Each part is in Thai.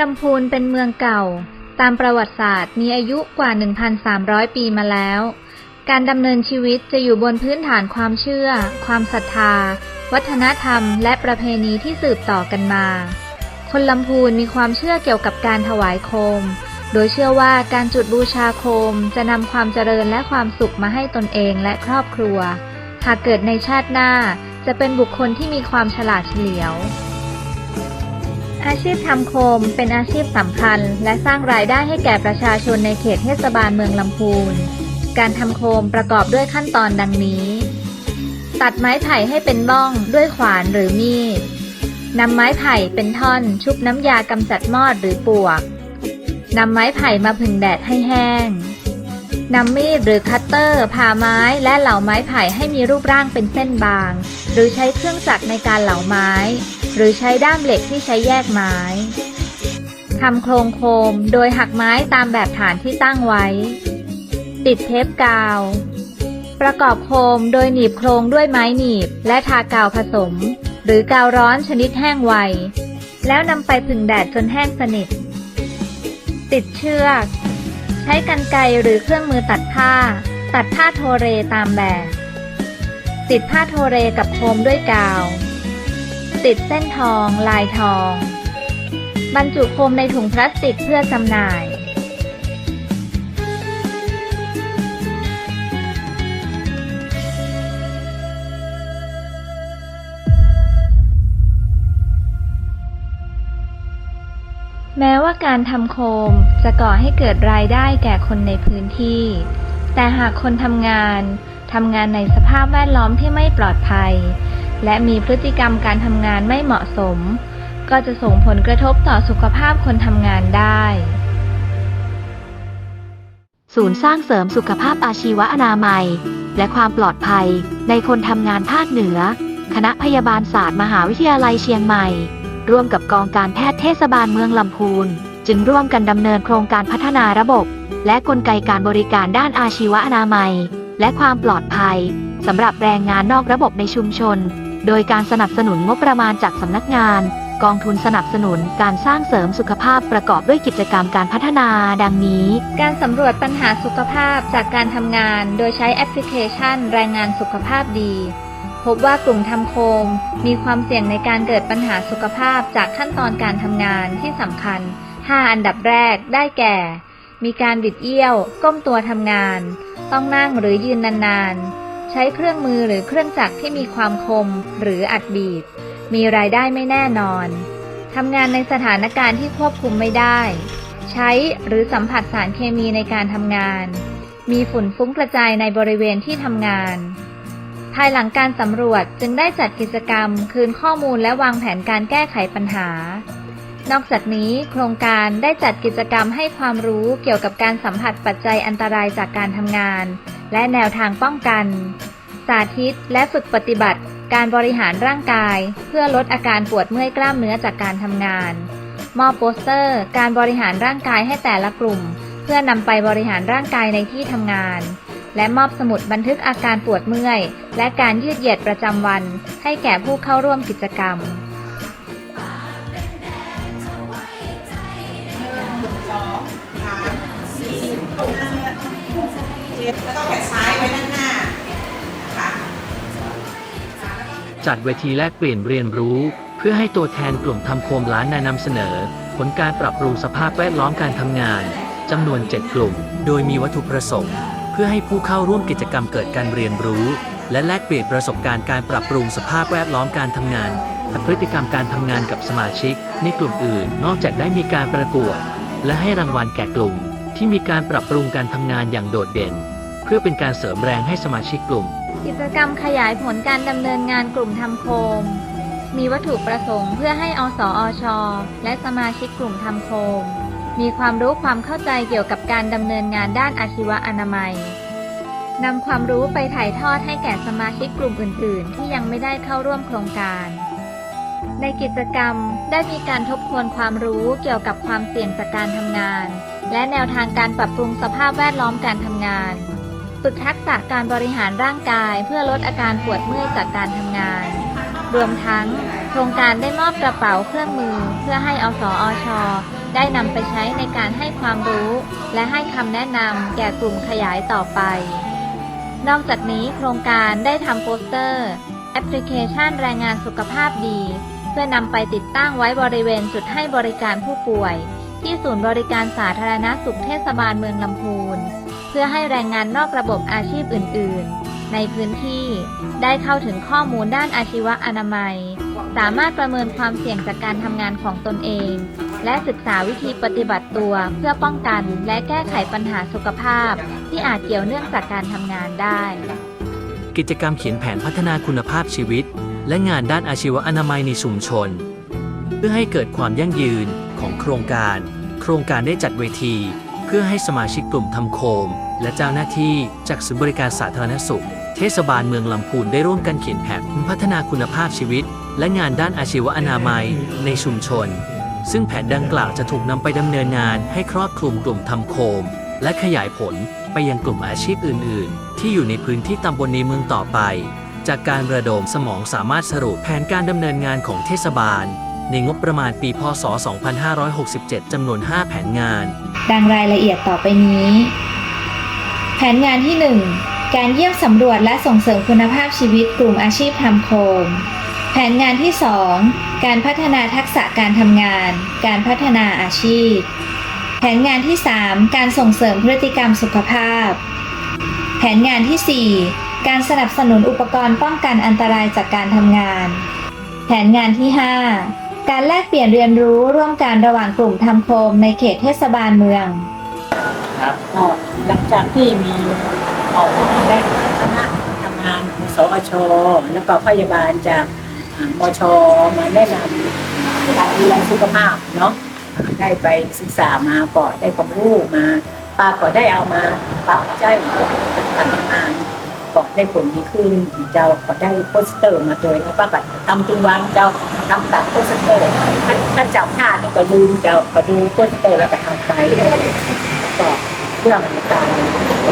ลำพูนเป็นเมืองเก่า ตามประวัติศาสตร์มีอายุกว่า 1,300 ปีมาแล้ว การดำเนินชีวิตจะอยู่บนพื้นฐานความเชื่อ ความศรัทธา วัฒนธรรม และประเพณีที่สืบต่อกันมา คนลำพูนมีความเชื่อเกี่ยวกับการถวายโคม โดยเชื่อว่าการจุดบูชาโคมจะนำความเจริญและความสุขมาให้ตนเองและครอบครัว หากเกิดในชาติหน้าจะเป็นบุคคลที่มีความฉลาดเฉลียว อาชีพทำโคมเป็นอาชีพสำคัญ และสร้างรายได้ให้แก่ประชาชนในเขตเทศบาลเมืองลำพูน การทำโคมประกอบด้วยขั้นตอนดังนี้ ตัดไม้ไผ่ให้เป็นบ้องด้วยขวานหรือมีดนำไม้ไผ่เป็นท่อน ชุบน้ำยากำจัดมอดหรือปวกนำไม้ไผ่มาผึ่งแดดให้แห้งนำมีดหรือคัตเตอร์ ผ่าไม้และเหลาไม้ไผ่ให้มีรูปร่างเป็นเส้นบาง หรือใช้เครื่องจักรในการเหลาไม้ หรือใช้ด้ามเหล็กที่ใช้แยกไม้ทำโครงโคมโดยหักไม้ตามแบบฐานที่ตั้งไว้ ติดเทปกาว ประกอบโคมโดยหนีบโครงด้วยไม้หนีบ และทากาวผสม หรือกาวร้อนชนิดแห้งไว แล้วนำไปผึ่งแดดจนแห้งสนิท ติดเชือก ใช้กรรไกรหรือเครื่องมือตัดผ้า ตัดผ้าโทเรตามแบบ ติดผ้าโทเรกับโคมด้วยกาว ติดเส้นทอง ลายทอง บรรจุโคมในถุงพลาสติกเพื่อจำหน่าย แม้ว่าการทำโคมจะก่อให้เกิดรายได้แก่คนในพื้นที่ แต่หากคนทำงานทำงานในสภาพแวดล้อมที่ไม่ปลอดภัย และมีพฤติกรรมการทำงานไม่เหมาะสม ก็จะส่งผลกระทบต่อสุขภาพคนทำงานได้ ศูนย์สร้างเสริมสุขภาพอาชีวอนามัย และความปลอดภัยในคนทำงานภาคเหนือ คณะพยาบาลศาสตร์มหาวิทยาลัยเชียงใหม่ ร่วมกับกองการแพทย์เทศบาลเมืองลำพูน จึงร่วมกันดำเนินโครงการพัฒนาระบบ และกลไกการบริการด้านอาชีวอนามัย และความปลอดภัยสำหรับแรงงานนอกระบบในชุมชน โดยการสนับสนุนงบประมาณจากสำนักงาน กองทุนสนับสนุนการสร้างเสริมสุขภาพประกอบด้วยกิจกรรมการพัฒนาดังนี้ การสำรวจปัญหาสุขภาพจากการทำงาน โดยใช้แอปพลิเคชันแรงงานสุขภาพดี พบว่ากลุ่มทำโคม มีความเสี่ยงในการเกิดปัญหาสุขภาพจากขั้นตอนการทำงานที่สำคัญ 5 อันดับแรกได้แก่ มีการบิดเอี้ยว ก้มตัวทำงาน ต้องนั่งหรือยืนนานๆ ใช้เครื่องมือหรือเครื่องจักรที่มีความคมหรืออัดบีบ มีรายได้ไม่แน่นอน ทำงานในสถานการณ์ที่ควบคุมไม่ได้ ใช้หรือสัมผัสสารเคมีในการทำงาน มีฝุ่นฟุ้งกระจายในบริเวณที่ทำงาน ภายหลังการสำรวจจึงได้จัดกิจกรรม คืนข้อมูลและวางแผนการแก้ไขปัญหา นอกจากนี้ โครงการได้จัดกิจกรรมให้ความรู้เกี่ยวกับการสัมผัสปัจจัยอันตรายจากการทำงาน และแนวทางป้องกัน สาธิตและฝึกปฏิบัติ การบริหารร่างกาย เพื่อลดอาการปวดเมื่อยกล้ามเนื้อจากการทำงาน มอบโปสเตอร์ การบริหารร่างกายให้แต่ละกลุ่ม เพื่อนำไปบริหารร่างกายในที่ทำงาน และมอบสมุดบันทึกอาการปวดเมื่อย และการยืดเหยียดประจำวัน ให้แก่ผู้เข้าร่วมกิจกรรม แล้วก็แขนซ้ายไว้ด้านหน้านะคะจัดเวทีแลกเปลี่ยนเรียนรู้ เพื่อให้ตัวแทนกลุ่มทำโคมล้านนานำเสนอ ผลการปรับปรุงสภาพแวดล้อมการทำงานจำนวน 7 กลุ่ม โดยมีวัตถุประสงค์ เพื่อให้ผู้เข้าร่วมกิจกรรมเกิดการเรียนรู้ และแลกเปลี่ยนประสบการณ์การปรับปรุงสภาพแวดล้อมการทำงานและพฤติกรรมการทำงานกับสมาชิก ในกลุ่มอื่น นอกจากได้มีการประกวด และให้รางวัลแก่กลุ่ม ที่มีการปรับปรุงการทำงานอย่างโดดเด่น เพื่อเป็นการเสริมแรงให้สมาชิกกลุ่ม กิจกรรมขยายผลการดำเนินงานกลุ่มทำโคม มีวัตถุประสงค์เพื่อให้อสอช และสมาชิกกลุ่มทำโคม มีความรู้ความเข้าใจเกี่ยวกับการดำเนินงานด้านอาชีวอนามัยนำความรู้ไปถ่ายทอดให้แก่สมาชิกกลุ่มอื่น ๆ ที่ยังไม่ได้เข้าร่วมโครงการ ในกิจกรรมได้มีการทบทวนความรู้เกี่ยวกับความเสี่ยงจากการทำงาน และแนวทางการปรับปรุงสภาพแวดล้อมการทำงาน ฝึกทักษะการบริหารร่างกายเพื่อลดอาการปวดเมื่อยจากการทำงาน รวมทั้ง โครงการได้มอบกระเป๋าเครื่องมือ เพื่อให้อสออชได้นำไปใช้ในการให้ความรู้ และให้คำแนะนำแก่กลุ่มขยายต่อไป นอกจากนี้โครงการได้ทำโปสเตอร์ แอปพลิเคชันแรายงานสุขภาพดี เพื่อนำไปติดตั้งไว้บริเวณจุดให้บริการผู้ป่วย ที่ศูนย์บริการสาธารณสุขเทศบาลเมืองลำพูน เพื่อให้แรงงานนอกระบบอาชีพอื่น ๆ ในพื้นที่ได้เข้าถึงข้อมูลด้านอาชีวอนามัย สามารถประเมินความเสี่ยงจากการทำงานของตนเอง และศึกษาวิธีปฏิบัติตัวเพื่อป้องกันและแก้ไขปัญหาสุขภาพ ที่อาจเกี่ยวเนื่องจากการทำงานได้ กิจกรรมเขียนแผนพัฒนาคุณภาพชีวิต และงานด้านอาชีวอนามัยในชุมชน เพื่อให้เกิดความยั่งยืนของโครงการ โครงการได้จัดเวที เพื่อให้สมาชิกกลุ่มทำโคม และเจ้าหน้าที่จากศูนย์บริการสาธารณสุข เทศบาลเมืองลำพูนได้ร่วมกันเขียนแผนพัฒนาคุณภาพชีวิต และงานด้านอาชีวอนามัย ในชุมชน ซึ่งแผนดังกล่าวจะถูกนำไปดำเนินงานให้ครอบคลุมกลุ่มทำโคม และขยายผลไปยังกลุ่มอาชีพอื่น ๆ ที่อยู่ในพื้นที่ตำบลในเมืองต่อไป จากการระดมสมองสามารถสรุปแผนการดำเนินงานของเทศบาล ในงบประมาณปีพศ 2567 จำนวน 5 แผนงาน ดังรายละเอียดต่อไปนี้ แผนงานที่ 1 การเยี่ยมสำรวจและส่งเสริมคุณภาพชีวิตกลุ่มอาชีพทำโคม แผนงานที่ 2 การพัฒนาทักษะการทำงาน การพัฒนาอาชีพ แผนงานที่ 3 การส่งเสริมพฤติกรรมสุขภาพ แผนงานทีสี่4 การสนับสนุนอุปกรณ์ป้องกันอันตรายจากการทำงาน แผนงานที่ 5 การแลกเปลี่ยนเรียนรู้ร่วมกันระหว่างกลุ่มทำโคมในเขตเทศบาลเมืองก็หลังจากที่มีออกได้คณะทำงานของสอชแล้วก็พยาบาลจากมชมาแนะนำการดูแลสุขภาพเนาะได้ไปศึกษามาก่อนได้ความรู้มาป้าก็ได้เอามาปรับใช้การทำงาน ก็ได้ผลดีขึ้นเจ้าก็ได้โปสเตอร์มาตัวแล้วป้าก็ทำทุกวันเจ้าทำตัดโปสเตอร์ถ้าถ้าจับผ้านี่ก็ดูเจ้าก็ดูโปสเตอร์แล้วก็ทำไปก็เรื่องการ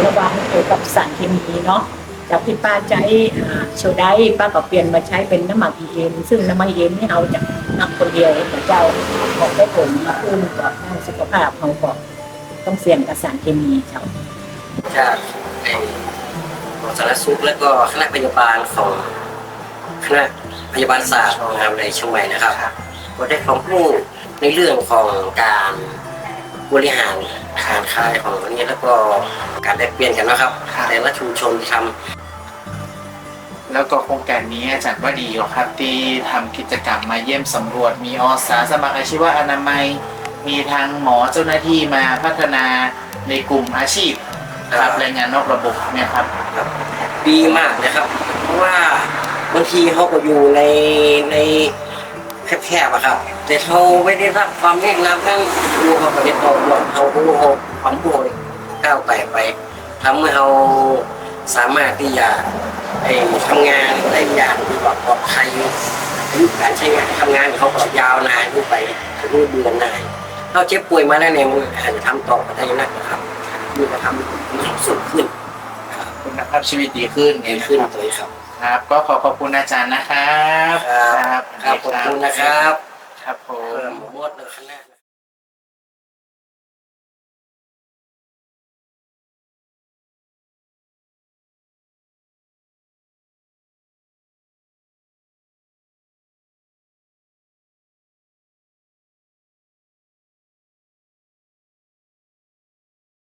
ระวังเกี่ยวกับสารเคมีเนาะจากที่ป้าใช้อ่าโซไดป้าก็เปลี่ยนมาใช้เป็นน้ำมันอีเอ็มซึ่งน้ำมันอีเอ็มนี่เอาจากน้ำคนเดียวแต่เจ้าบอกได้ผลมาขึ้นก็ด้านสุขภาพเขาก็ต้องเสี่ยงกับสารเคมีเจ้าจากใน สารสุขและก็คณะพยาบาลของคณะพยาบาลศาสตร์มหาวิทยาลัยเชียงใหม่นะครับก็ได้ความรู้ในเรื่องของการบริหารการขายของอันนี้แล้วก็การแลกเปลี่ยนกันนะครับครับแต่ละชุมชนที่ทแล้วก็โครงการนี้อาจารย์ว่าดีหรอครับที่ทำกิจกรรมมาเยี่ยมสำรวจ มีอสาสมัครอาชีวะอนามัย มีทางหมอเจ้าหน้าที่มาพัฒนาในกลุ่มอาชีพครับแรงงานนอกระบบเนี่ยครับำ ดีมากนะครับ เพราะว่าบางทีเขาก็อยู่ในในแคบๆอะครับ แต่เขาไม่ได้รับความแนะนำทั้งดูเขาก็ได้เอาเอาเอาเอาความโวยก้าวไต่ไปทำให้เขาสามารถที่จะไอ้ทำงานได้อย่างที่แบบปลอดภัยยุการใช้งานทำงานเขาก็ยาวนานขึ้นไปถึงเดือนนานเขาเจ็บป่วยมาแล้วเนี่ยมันอาจจะทำต่อไปได้นักนะครับมีกระทำมีความสุขขึ้น ภาพชีวิตดีขึ้นดีขึ้นเลยครับ ครับ ก็ขอขอบคุณอาจารย์นะครับ ครับครับขอบคุณนะครับ ครับผเพิ่มมหมดเลยคณะ